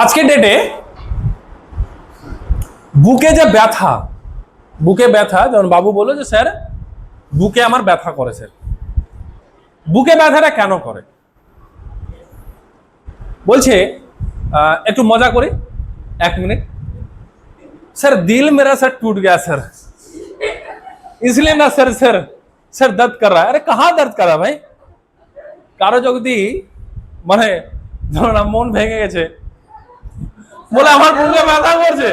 আজকে ডেটে বুকে যে ব্যথা বুকে ব্যথা যেমন বাবু বললো যে স্যার বুকে আমার ব্যথা করে স্যার বুকে ব্যথাটা কেন করে বলছে আহ, একটু মজা করি এক মিনিট सर दिल मेरा सर टूट गया सर इसलिए ना सर सर सर दर्द कर रहा है अरे कहाँ दर्द कर रहा है भाई কারো যদি মানে ধরো না মন ভেঙে গেছে বলে আমার বুকে ব্যথা করছে।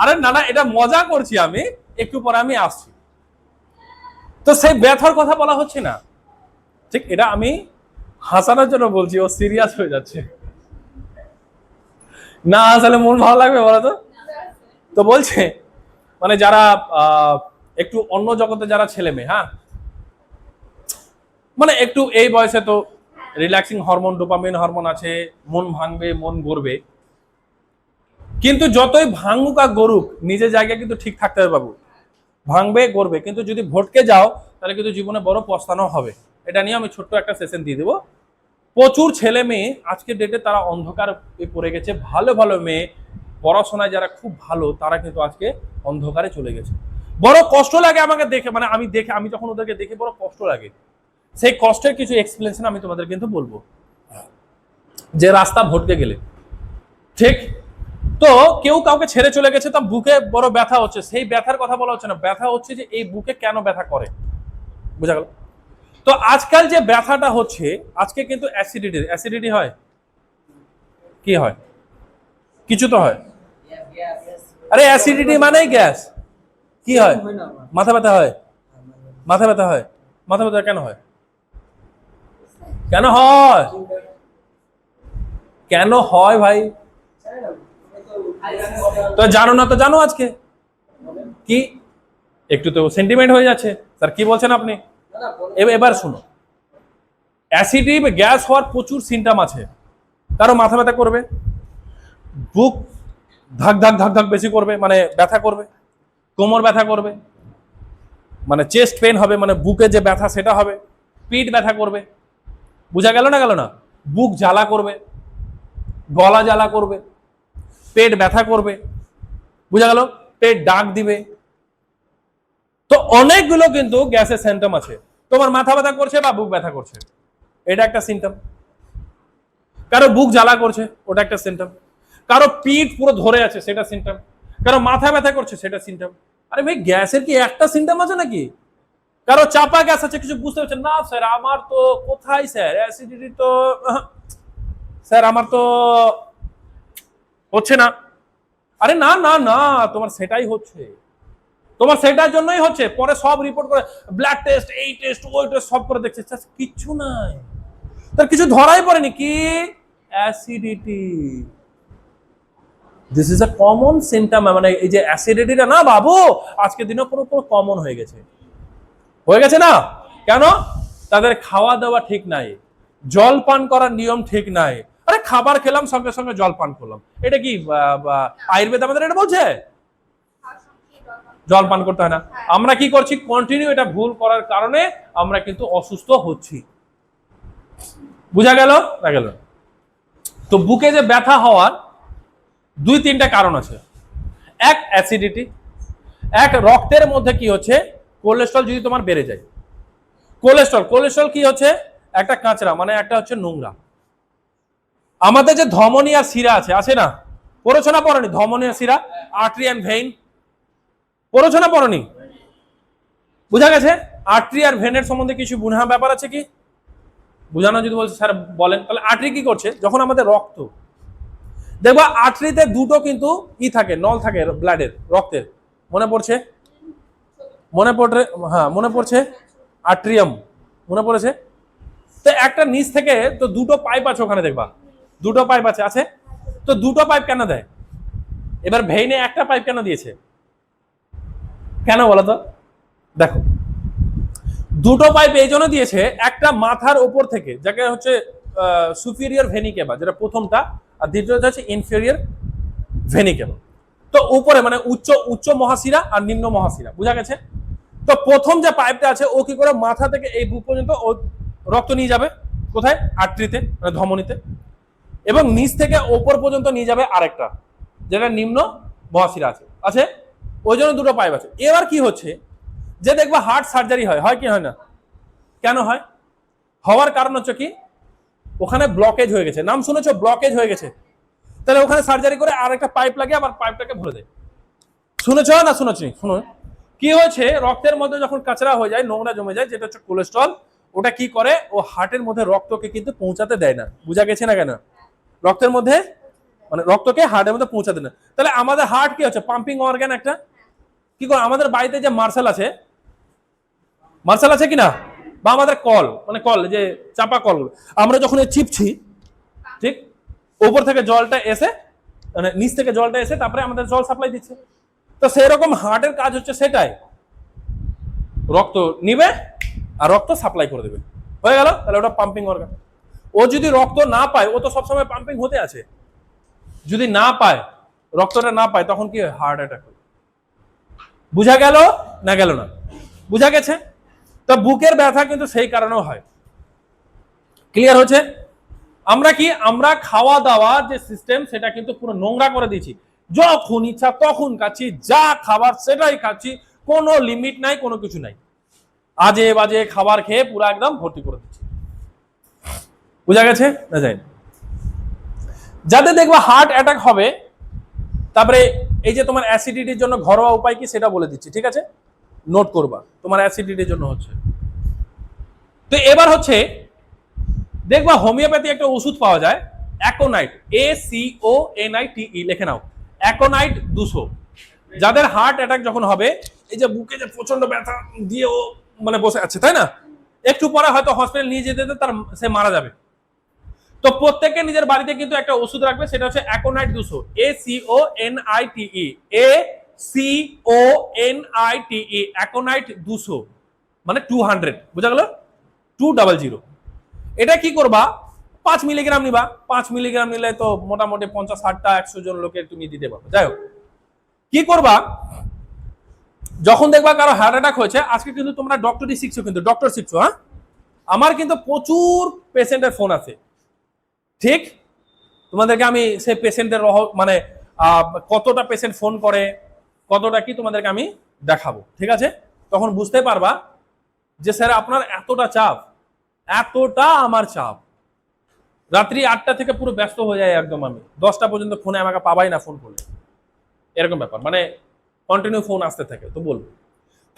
আরে না না, এটা মজা করছি আমি। একটু পরে আমি আসছি। তো সেই ব্যথার কথা বলা হচ্ছে না। ঠিক এটা আমি হাসানোর জন্য বলছি, ও সিরিয়াস হয়ে যাচ্ছে। না আসলে মন ভালো লাগবে বলো তো? তো বলছে মানে যারা একটু অন্য জগতে যারা ছেলে মেয়ে হ্যাঁ? মানে একটু এই বয়সে তো রিল্যাক্সিং হরমোন ডোপামিন হরমোন আছে, মন ভাঙবে, মন গড়বে। কিন্তু যতই ভাঙুক আর গরুক নিজের জায়গায় কিন্তু ঠিক থাকতে হবে বাবু। ভাঙবে, গড়বে। কিন্তু যদি ভটকে যাও, তাহলে কিন্তু জীবনে বড় পস্তানো হবে। এটা নিয়ে আমি ছোট্ট একটা সেশন দিয়ে দেবো। প্রচুর ছেলে মেয়ে আজকের ডেটে তারা অন্ধকার পড়ে গেছে। ভালো ভালো মেয়ে। পড়াশোনায় যারা খুব ভালো, তারা কিন্তু আজকে অন্ধকারে চলে গেছে। বড় কষ্ট লাগে আমাকে দেখে। মানে আমি দেখে, আমি যখন ওদেরকে দেখে, বড় কষ্ট লাগে। সেই কষ্টের কিছু এক্সপ্লেনেশন আমি তোমাদের কিন্তু বলব। যে রাস্তা ভটকে গেলে। ঠিক তো কেউ কাউকে ছেড়ে চলে গেছে, তার বুকে বড় ব্যথা হচ্ছে। সেই ব্যথার কথা বলা হচ্ছে না। ব্যথা হচ্ছে যে এই বুকে কেন ব্যথা করে? বুঝা গেল? তো আজকাল যে ব্যথাটা হচ্ছে, আজকে কিন্তু অ্যাসিডিটি অ্যাসিডিটি হয়? কি হয়? কিছু তো হয়? আরে অ্যাসিডিটি মানেই গ্যাস কি হয়? মাথা ব্যথা হয়? মাথা ব্যথা হয়? মাথা ব্যথা কেন হয়? কেন হয়? কেন হয় ভাই? তো জানো না তো জানো আজকে? কি? একটু তো সেন্টিমেন্ট হয়ে যাচ্ছে। স্যার, কি বলছেন আপনি? এবার শুনো। অ্যাসিডি গ্যাস হওয়ার প্রচুর সিমটাম আছে। কারও মাথা ব্যথা করবে? বুক ধাক ধাক ধাক ধাক বেশি করবে মানে ব্যথা করবে? কোমর ব্যথা করবে? মানে চেস্ট পেন হবে মানে বুকে যে ব্যথা সেটা হবে। পিঠ ব্যথা করবে। বোঝা গেল না গেল না? বুক জ্বালা করবে। গলা জ্বালা করবে। পেট ব্যথা করবে। বুঝা গেল? পেট ডাক দিবে। তো অনেকগুলো কিন্তু গ্যাসের সিমটম আছে। তোমার মাথা ব্যথা করছে বা বুক ব্যথা করছে। এটা একটা সিমটম কারও বুক জ্বালা করছে, ওটা একটা সিমটম কারও পিঠ পুরো ধরে আছে, সেটা সিমটম কারও মাথা ব্যথা করছে, সেটা সিমটম আরে ভাই, গ্যাসের কি একটা সিমটম আছে নাকি? কারও চাপা গ্যাস আছে, কিছু বুঝতে পারছেন? না, স্যার, আমার তো কোথায়, স্যার? অ্যাসিডিটি তো স্যার, আমার তো হচ্ছে না। আরে না না না, তোমার সেটাই হচ্ছে। তোমার সেটার জন্যই হচ্ছে। পরে সব রিপোর্ট করে ব্লাড টেস্ট এই টেস্ট ওই টেস্ট সব করে দেখছে। কিচ্ছু নাই। তার কিছু ধরাই পড়েনি। কি? Acidity this is a common symptom মানে এই যে অ্যাসিডিটিটা না বাবু, আজকের দিনে পুরো পুরো কমন হয়ে গেছে। হয়ে গেছে না? কেন? তাদের খাওয়া দাওয়া ঠিক নাই। জল পান করার নিয়ম ঠিক নাই। খাবার খেলাম, সঙ্গে সঙ্গে জল পান করলাম। এটা কি আয়ুর্বেদ আমাদের এটা বলছে? জল পান করতে হয় না। আমরা কি করছি কন্টিনিউ এটা ভুল করার কারণে আমরা কিন্তু অসুস্থ হচ্ছি। বুঝা গেল? না গেল। তো বুকে যে ব্যথা হওয়ার দুই তিনটা কারণ আছে। এক অ্যাসিডিটি এক রক্তের মধ্যে কি হচ্ছে কোলেস্ট্রল যদি তোমার বেড়ে যায়। কোলেস্ট্রল কোলেস্ট্রল কি হচ্ছে? একটা কাঁচরা মানে একটা হচ্ছে নোংরা। আমাদের যে ধমনী আর শিরা আছে আছে না? পড়েছো না পড়নি? ধমনী আর শিরা? Artery and vein. পড়েছো না পড়নি? বুঝা গেছে? আর্টারি আর ভেনের সম্বন্ধে কিছু বুঝা ব্যাপার আছে কি? বুঝানো যদি বলছে, স্যার বলেন। তাহলে আর্টারি কি করছে? যখন আমাদের রক্ত। দেখবা, আর্টারিতে দুটো কিন্তু ই থাকে, নল থাকে, ব্লাডের, রক্তের। মনে পড়ছে? মনে পড়ে হ্যাঁ মনে পড়ছে? আট্রিয়াম মনে পড়েছে? তো একটা নিচ থেকে তো দুটো পাইপ আছে ওখানে দেখবা। দুটো পাইপ আছে আছে? তো দুটো পাইপ কেন দেয়? এবার ভেইনে একটা পাইপ কেন দিয়েছে? কেন বলো তো? দেখো, দুটো পাইপ এই জন্য দিয়েছে, একটা মাথার ওপর থেকে, যাকে হচ্ছে সুপিরিয়র ভেনিকেবা যেটা প্রথমটা, আর দ্বিতীয়টা হচ্ছে ইনফেরিয়র ভেনিকেবা তো উপরে মানে উচ্চ উচ্চ মহাশিরা আর নিম্ন মহাশিরা, বুঝা গেছে? তো প্রথম যে পাইপটা আছে, ও কি করে মাথা থেকে এই বুক পর্যন্ত ও রক্ত নিয়ে যাবে? কোথায়? আট্রিতে মানে ধমনীতে। এবং নিচ থেকে ওপর পর্যন্ত নিয়ে যাবে আরেকটা, যেটা নিম্ন মহাশিরা আছে। আছে? ওই জন্য দুটো পাইপ আছে। এবার কি হচ্ছে? যে দেখবা হার্ট সার্জারি হয়। হয় কি হয় না? কেন হয়? হওয়ার কারণ হচ্ছে কি? ওখানে ব্লকেজ হয়ে গেছে। নাম শুনেছো? ব্লকেজ হয়ে গেছে। তাহলে ওখানে সার্জারি করে আর একটা পাইপ লাগে আবার পাইপটাকে ভরে দেয়। শুনেছ না শুনেছি? শুনো। কি হয়েছে? রক্তের মধ্যে যখন কাঁচরা হয়ে যায়, নোংরা জমে যায়, যেটা হচ্ছে কোলেস্ট্রল ওটা কি করে? ও হার্টের মধ্যে রক্তকে কিন্তু পৌঁছাতে দেয় না। বুঝা গেছে না কেন? রক্তের মধ্যে মানে রক্তকে হার্টের মধ্যে পৌঁছাতে না। তাহলে আমাদের হার্ট কি হচ্ছে? পাম্পিং অর্গান একটা? কি করে? আমাদের বাড়িতে যে মার্শাল আছে মার্শাল আছে কিনা? বা আমাদের কল মানে কল যে চাপা কল আমরা যখন চিপছি, ঠিক? উপর থেকে জলটা এসে মানে নিচ থেকে জলটা এসে তারপরে আমাদের জল সাপ্লাই দিচ্ছে। তো সেই রকম হার্টের কাজ হচ্ছে সেটাই। রক্ত নিবে আর রক্ত সাপ্লাই করে দেবে। হয়ে গেল? তাহলে ওটা পাম্পিং অর্গান। ও যদি রক্ত না পায়, ও তো সবসময় পাম্পিং হতে আছে। যদি না পায়, রক্তটা না পায়, তখন কি হার্ট অ্যাটাক হবে বুঝা গেল না গেল না? বুঝা গেছে? তো বুকের ব্যথা কিন্তু সেই কারণেও হয়। ক্লিয়ার হচ্ছে? আমরা কি? আমরা খাওয়া দাওয়া যে সিস্টেম সেটা কিন্তু পুরো নোংরা করে দিয়েছি। যখন ইচ্ছা তখন খাচ্ছি, যা খাবার সেটাই খাচ্ছি, কোনো লিমিট নাই, কোনো কিছু নাই। আজে বাজে খাবার খেয়ে পুরো একদম ভর্তি করে দিচ্ছি। বুঝা গেছে? না যাই যাদের দেখবা হার্ট অ্যাটাক হবে, তারপরে এই যে তোমার অ্যাসিডিটির জন্য ঘরোয়া উপায় কি সেটা বলে দিচ্ছি, ঠিক আছে? নোট করবা, তোমার অ্যাসিডিটির জন্য হচ্ছে। তো এবার হচ্ছে, দেখবা হোমিওপ্যাথি একটা ওষুধ পাওয়া যায় aconite A C O N I T E লিখে নাও। অ্যাকোনাইট দুশো। যাদের হার্ট অ্যাটাক যখন হবে, এই যে বুকে যে প্রচণ্ড ব্যথা দিয়ে ও মানে বসে আছে, তাই না? একটু পরে হয়তো হসপিটাল নিয়ে যেতে তার, সে মারা যাবে। তো প্রত্যেকে নিজের বাড়িতে কিন্তু একটা ওষুধ রাখবে, সেটা হচ্ছে অ্যাকোনাইট দুশো A C O N I T A C O N I T aconite দুশো মানে টু হান্ড্রেড বুঝা গেল? টু ডাবল জিরো এটা কি করবা? পাঁচ মিলিগ্রাম নিবা। পাঁচ মিলিগ্রাম নিলে তো মোটামুটি পঞ্চাশ ষাটটা একশো জন লোকের তুমি দিতে পারবে। যাই হোক, কি করবা? যখন দেখবা কারও হার্ট অ্যাটাক হয়েছে, আজকে কিন্তু তোমরা ডক্টরই শিখছো কিন্তু ডক্টর শিখছো হ্যাঁ? আমার কিন্তু প্রচুর পেশেন্টের ফোন আছে। ঠিক? তোমাদেরকে আমি সেই পেশেন্টের রহ মানে কতটা পেশেন্ট ফোন করে, কতটা কি তোমাদেরকে আমি দেখাবো, ঠিক আছে? তখন বুঝতে পারবা যে স্যার, আপনার এতটা চাপ, এতটা আমার চাপ। রাত্রি আটটা থেকে পুরো ব্যস্ত হয়ে যায় একদম আমি। দশটা পর্যন্ত ফোনে আমাকে পাবাই না ফোন করলে। এরকম ব্যাপার মানে কন্টিনিউ ফোন আসতে থাকে, তো বলব।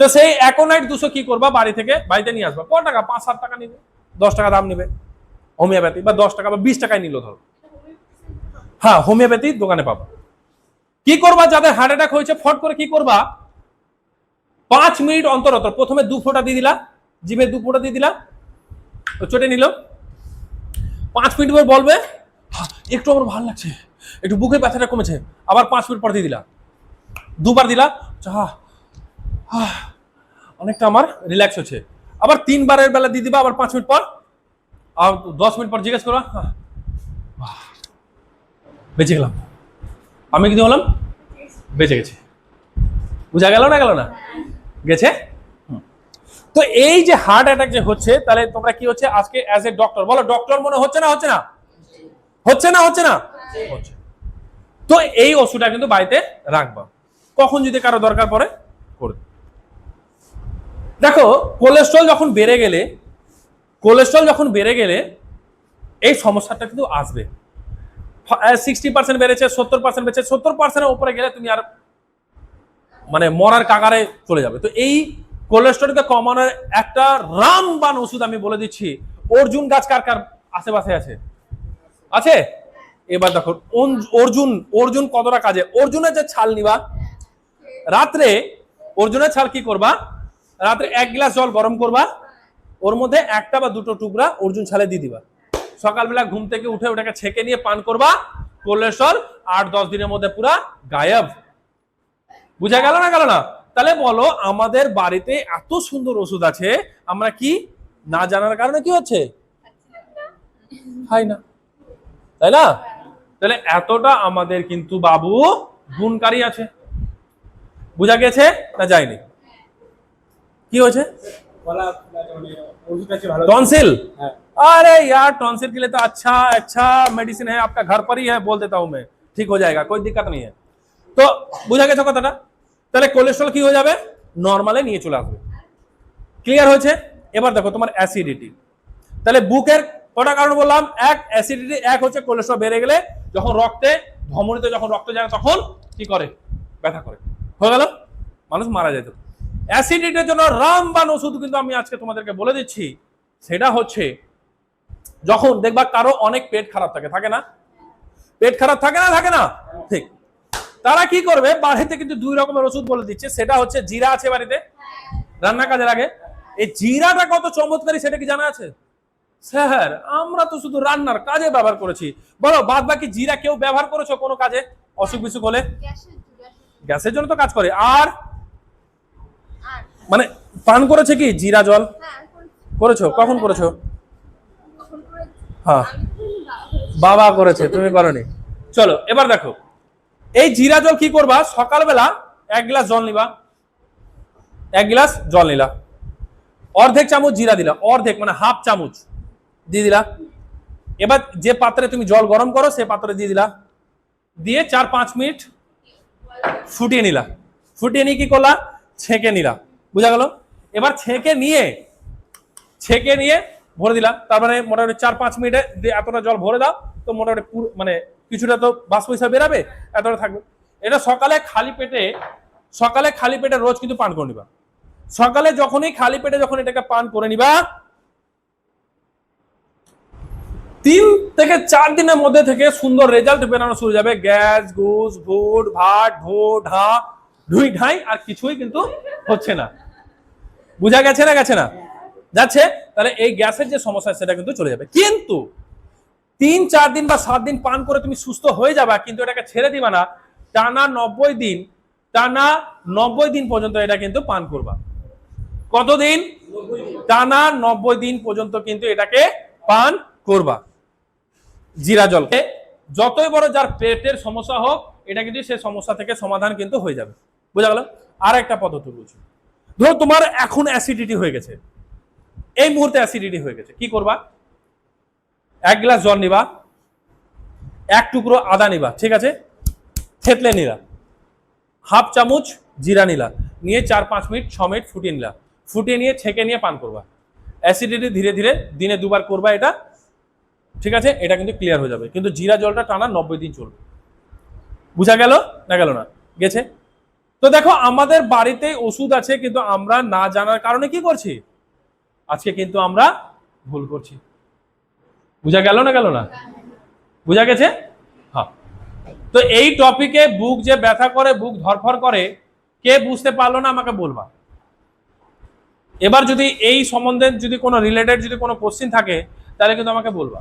তো সেই অ্যাকোনাইট দুশো কি করবা, বাড়ি থেকে, বাড়িতে নিয়ে আসবা। ক টাকা? পাঁচ, সাত টাকা নিবে, দশ টাকা দাম নিবে। হোমিওপ্যাথি বা দশ টাকা বা বিশ টাকায় নিল ধরো। হ্যাঁ হোমিওপ্যাথি দোকানে পাবো। কি করবা? যাদের হার্ট অ্যাটাক হয়েছে ফট করে কি করবা? পাঁচ মিনিট অন্তর অন্তর প্রথমে দু ফোঁটা দিয়ে দিলা জিভে দু ফোঁটা দিয়ে দিলা চটে নিল। পাঁচ মিনিট পর বলবে "হা, একটু আমার ভালো লাগছে একটু বুকে ব্যথাটা কমেছে। আবার পাঁচ মিনিট পর দিয়ে দিলা। দুবার দিলা আচ্ছা, হা, হা, অনেকটা আমার রিল্যাক্স হচ্ছে। আবার তিনবারের বেলা দিয়ে দিবা আবার পাঁচ মিনিট পর আর দশ মিনিট পর জিজ্ঞেস করবা "হা, বেঁচে গেলাম। আমি কিন্তু হলাম? বেঁচে গেছি। বুঝা গেল না গেল না? গেছে। তো এই যে হার্ট অ্যাটাক যে হচ্ছে তাহলে তোমরা কি হচ্ছে? আজকে অ্যাজ এ ডক্টর বলো ডক্টর মনে হচ্ছে না হচ্ছে না? হচ্ছে না হচ্ছে না? হচ্ছে। তো এই ওষুধটা কিন্তু বাড়িতে রাখবা। কখন যদি কারও দরকার পড়ে করবে দেখো কোলেস্ট্রল যখন বেড়ে গেলে কোলেস্ট্রল যখন বেড়ে গেলে, এই সমস্যাটা কিন্তু আসবে। সিক্সটি পার্সেন্ট বেড়েছে, সত্তর পার্সেন্ট বেড়েছে, সত্তর পার্সেন্টের উপরে গেলে তুমি আর মানে মরার কাগারে চলে যাবে। তো এই কোলেস্ট্রলকে কমানোর একটা রামবান ওষুধ আমি বলে দিচ্ছি। অর্জুন গাছ কার কার আশেপাশে আছে? আছে? এবার দেখো অর্জুন অর্জুন কতটা কাজে? অর্জুনের যে ছাল নিবা, রাত্রে অর্জুনের ছাল কি করবা? রাত্রে এক গ্লাস জল গরম করবা ওর মধ্যে একটা বা দুটো টুকরা অর্জুন ছালে দিয়ে দিবা। সকালবেলা ঘুম থেকে উঠে ওটাকে ছেঁকে নিয়ে পান করবা। কোলেস্ট্রল আট দশ দিনের মধ্যে পুরা গায়েব। বুঝা গেল না গেল না? তাহলে বলো, আমাদের বাড়িতে এত সুন্দর ওষুধ আছে, আমরা কি না জানার কারণে কি হচ্ছে? খাই না। তাই না? তাহলে এতটা আমাদের কিন্তু বাবু গুণকারী আছে। বুঝা গেছে না যায়নি? কি হয়েছে? গলা ফুলাতে মানে ওষুধ আছে ভালো টনসিল হ্যাঁ अरे यार टॉन्सिल के लिए तो अच्छा अच्छा मेडिसिन है आपका घर पर ही है बोल देता हूं मैं ठीक हो जाएगा कोई दिक्कत नहीं है তো বুঝা গেছে কথাটা তাহলে কোলেস্ট্রল কি হয়ে যাবে নর্মালে নিয়ে চলে আসবে ক্লিয়ার হয়েছে এবার দেখো তোমার অ্যাসিডিটি তাহলে বুকের কটা কারণ বললাম এক অ্যাসিডিটি এক হচ্ছে কোলেস্ট্রল বেড়ে গেলে যখন রক্তে ধমনীতে যখন রক্ত যায় না, তখন কি করে ব্যথা করে হয়ে গেল মানুষ মারা যেত অ্যাসিডিটির জন্য রামবান ওষুধ কিন্তু আমি আজকে তোমাদেরকে বলে দিচ্ছি। সেটা হচ্ছে যখন দেখবা কারও অনেক পেট খারাপ থাকে থাকে না? পেট খারাপ থাকে না থাকে না? ঠিক। তারা কি করবে? বাড়িতে কিন্তু দুই রকমের ওষুধ বলে দিচ্ছে। সেটা হচ্ছে জিরা আছে বাড়িতে? রান্না কাজের আগে? এই জিরাটা কত চমৎকারী সেটা কি জানা আছে? স্যার আমরা তো শুধু রান্নার কাজে ব্যবহার করেছি। বলো বাদ বাকি জিরা কেউ ব্যবহার করেছ কোনো কাজে? অসুখ বিসুখ হলে গ্যাসের জন্য তো কাজ করে। আর মানে পান করেছে কি? জিরা জল? হ্যাঁ করেছ। কখন করেছ? হ্যাঁ। বাবা। করেছে তুমি করনি। চলো এবার দেখো। এই জিরা জল কি করবা? সকালবেলা এক গ্লাস জল নিবা। এক গ্লাস জল নিলা। অর্ধেক চামচ জিরা দিলা। অর্ধেক মানে হাফ চামচ দিয়ে দিলা। এবার যে পাত্রে তুমি জল গরম করো সে পাত্রে দিয়ে দিলা। দিয়ে চার পাঁচ মিনিট ফুটিয়ে নিলা। ফুটিয়ে নিয়ে কি করলা? ছেঁকে নিলা। বুঝা গেল? এবার ছেঁকে নিয়ে ছেঁকে নিয়ে ভরে দিলাম। তার মানে মোটামুটি চার পাঁচ মিনিটে এতটা জল ভরে দাও, তো মোটামুটি মানে কিছুটা তো বাস পয়সা বেরাবে, এতটা থাকবে। এটা সকালে খালি পেটে, সকালে খালি পেটে রোজ কিন্তু পান করে নিবা। সকালে যখনই খালি পেটে যখন এটাকে পান করে নিবা, তিন থেকে চার দিনের মধ্যে থেকে সুন্দর রেজাল্ট বেরানো শুরু যাবে। গ্যাস গুস ভুট ভাট ঢো ঢা ঢুই ঢাই আর কিছুই কিন্তু হচ্ছে না। বুঝা গেছে না গেছে না? যাচ্ছে, তাহলে এই গ্যাসের যে সমস্যা, সেটা কিন্তু চলে যাবে। কিন্তু তিন, চার দিন বা সাত দিন পান করে তুমি সুস্থ হয়ে যাবা, কিন্তু এটাকে ছেড়ে দিবা না। টানা নব্বই দিন, টানা নব্বই দিন পর্যন্ত এটা কিন্তু পান করবা। কতদিন? টানা নব্বই দিন পর্যন্ত কিন্তু এটাকে পান করবা। জিরা জল যতই বড় যার পেটের সমস্যা হোক, এটা কিন্তু সে সমস্যা থেকে সমাধান কিন্তু হয়ে যাবে। বোঝা গেল? আর একটা পদ্ধতি বলছি। ধরো তোমার এখন অ্যাসিডিটি হয়ে গেছে। এই মুহূর্তে অ্যাসিডিটি হয়ে গেছে। কি করবা? এক গ্লাস জল নিবা। এক টুকরো আদা নিবা, ঠিক আছে? থেতলে নিলা। হাফ চামচ জিরা নিলা। নিয়ে চার পাঁচ মিনিট, ছ মিনিট ফুটিয়ে নিলা। ফুটিয়ে নিয়ে, ছেঁকে নিয়ে পান করবা। অ্যাসিডিটি ধীরে ধীরে দিনে দুবার করবা এটা। ঠিক আছে? এটা কিন্তু ক্লিয়ার হয়ে যাবে। কিন্তু জিরা জলটা টানা নব্বই দিন চলবে। বুঝা গেল না গেল না? গেছে? তো দেখো, আমাদের বাড়িতে ওষুধ আছে, কিন্তু আমরা না জানার কারণে কি করছি? আজকে কিন্তু আমরা ভুল করছি। বুঝা গেল না গেল না? বুঝা গেছে? হ্যাঁ। তো এই টপিকে বুক যে ব্যথা করে, বুক ধরফর করে, কে বুঝতে পারল না আমাকে বলবা? এবার যদি এই সম্বন্ধে যদি কোনো রিলেটেড যদি কোনো কোশ্চিন থাকে, তাহলে কিন্তু আমাকে বলবা।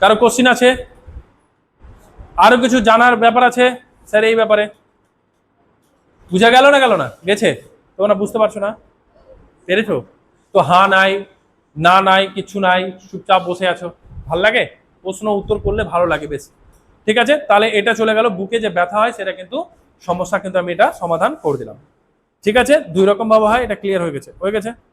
কারও কোশ্চিন আছে? আরও কিছু জানার ব্যাপার আছে? স্যার, এই ব্যাপারে। বুঝা গেল না গেল না? গেছে? তোমরা বুঝতে পারছ না? পেরেছ? তো হ্যাঁ নাই, না নাই কিছু নাই, চুপচাপ বসে আছো। ভালো লাগে? প্রশ্ন উত্তর করলে ভালো লাগে বেশ। ঠিক আছে? তাহলে এটা চলে গেল বুকে যে ব্যথা হয়, সেটা কিন্তু সমস্যা কিন্তু আমি এটা সমাধান করে দিলাম। ঠিক আছে? দুই রকম ভাবে হয়, এটা ক্লিয়ার হয়ে গেছে। হয়ে গেছে?